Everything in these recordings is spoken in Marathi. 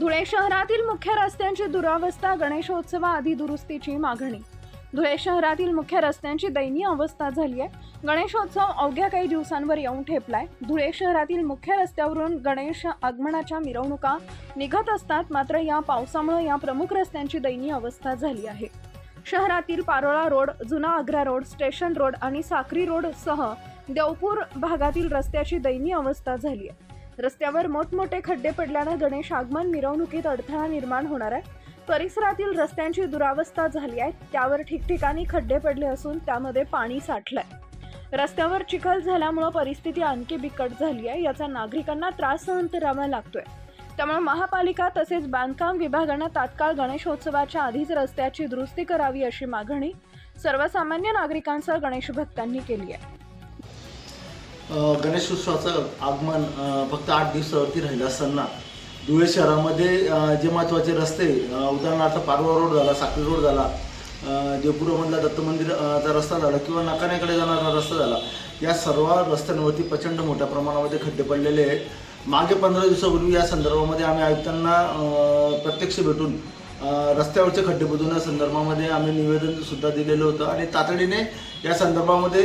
धुळे शहरातील मुख्य रस्त्यांची दुरावस्था गणेशोत्सवाआधी दुरुस्तीची मागणी. धुळे शहरातील मुख्य रस्त्यांची दयनीय अवस्था झाली आहे. गणेशोत्सव अवघ्या काही दिवसांवर येऊन ठेपलाय. धुळे शहरातील मुख्य रस्त्यावरून गणेश आगमनाच्या मिरवणुका निघत असतात. मात्र या पावसामुळे या प्रमुख रस्त्यांची दयनीय अवस्था झाली आहे. शहरातील पारोळा रोड जुना आग्रा रोड स्टेशन रोड आणि साक्री रोड सह देवपूर भागातील रस्त्याची दयनीय अवस्था झाली आहे. रस्त्यावर मोठमोठे खड्डे पडल्यानं गणेश आगमन मिरवणुकीत अडथळा निर्माण होणार आहे. परिसरातील रस्त्यांची दुरावस्था झाली आहे. त्यावर ठिकठिकाणी खड्डे पडले असून त्यामध्ये पाणी साठलंय. रस्त्यावर चिखल झाल्यामुळं परिस्थिती आणखी बिकट झाली आहे. याचा नागरिकांना त्रास सहन करावा लागतोय. त्यामुळे महापालिका तसेच बांधकाम विभागानं तात्काळ गणेशोत्सवाच्या आधीच रस्त्याची दुरुस्ती करावी अशी मागणी सर्वसामान्य नागरिकांसह गणेश भक्तांनी केली आहे. गणेशोत्सवाचं आगमन फक्त आठ दिवसावरती राहिलं असताना. धुळे शहरामध्ये जे महत्त्वाचे रस्ते उदाहरणार्थ पारवा रोड झाला साखळी रोड झाला देवपुरामधला दत्त मंदिरचा रस्ता झाला किंवा नाकाण्याकडे जाणारा रस्ता झाला या सर्व रस्त्यांवरती प्रचंड मोठ्या प्रमाणामध्ये खड्डे पडलेले आहेत. मागे पंधरा दिवसापूर्वी या संदर्भामध्ये आम्ही आयुक्तांना प्रत्यक्ष भेटून रस्त्यावरचे खड्डे बुजवण्या संदर्भामध्ये आम्ही निवेदन सुद्धा दिलेलं होतं आणि तातडीने या संदर्भामध्ये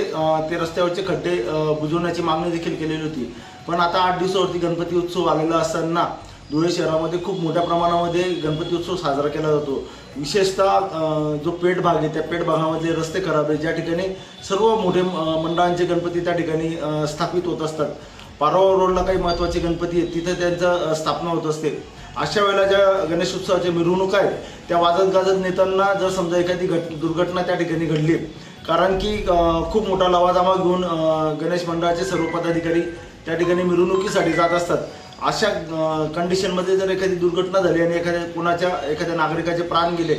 ते रस्त्यावरचे खड्डे बुजवण्याची मागणी देखील केलेली होती. पण आता आठ दिवसावरती गणपती उत्सव आलेला असताना धुळे शहरामध्ये खूप मोठ्या प्रमाणामध्ये गणपती उत्सव साजरा केला जातो. विशेषतः जो पेठ भाग आहे त्या पेठ भागामधले रस्ते खराब आहे ज्या ठिकाणी सर्व मोठे मंडळांचे गणपती त्या ठिकाणी स्थापित होत असतात. पारोळा रोडला काही महत्त्वाचे गणपती आहेत तिथे त्यांचं स्थापना होत असते. अशा वेळेला ज्या गणेशोत्सवाच्या मिरवणूक आहेत त्या वाजत गाजत नेताना जर समजा एखादी घट दुर्घटना त्या ठिकाणी घडली कारण की खूप मोठा लवाजामा घेऊन गणेश मंडळाचे सर्व पदाधिकारी त्या ठिकाणी मिरवणुकीसाठी जात असतात. अशा कंडिशनमध्ये जर एखादी दुर्घटना झाली आणि एखाद्या कोणाच्या एखाद्या नागरिकाचे प्राण गेले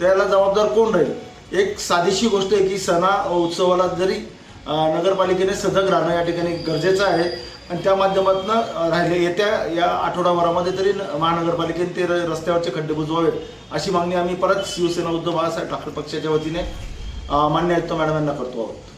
त्याला जबाबदार कोण राहील? एक साधीशी गोष्ट आहे की सणा उत्सवाला जरी नगरपालिकेने सजग राहणं या ठिकाणी गरजेचं आहे. आणि त्या माध्यमातून राहिले येत्या या आठवडाभरामध्ये तरी महानगरपालिकेने ते र- रस्त्यावरचे खड्डे बुजवावेत. अशी मागणी आम्ही परत शिवसेना उद्धव बाळासाहेब ठाकरे पक्षाच्या वतीने मान्य आयुक्त मॅडम यांना करतो आहोत.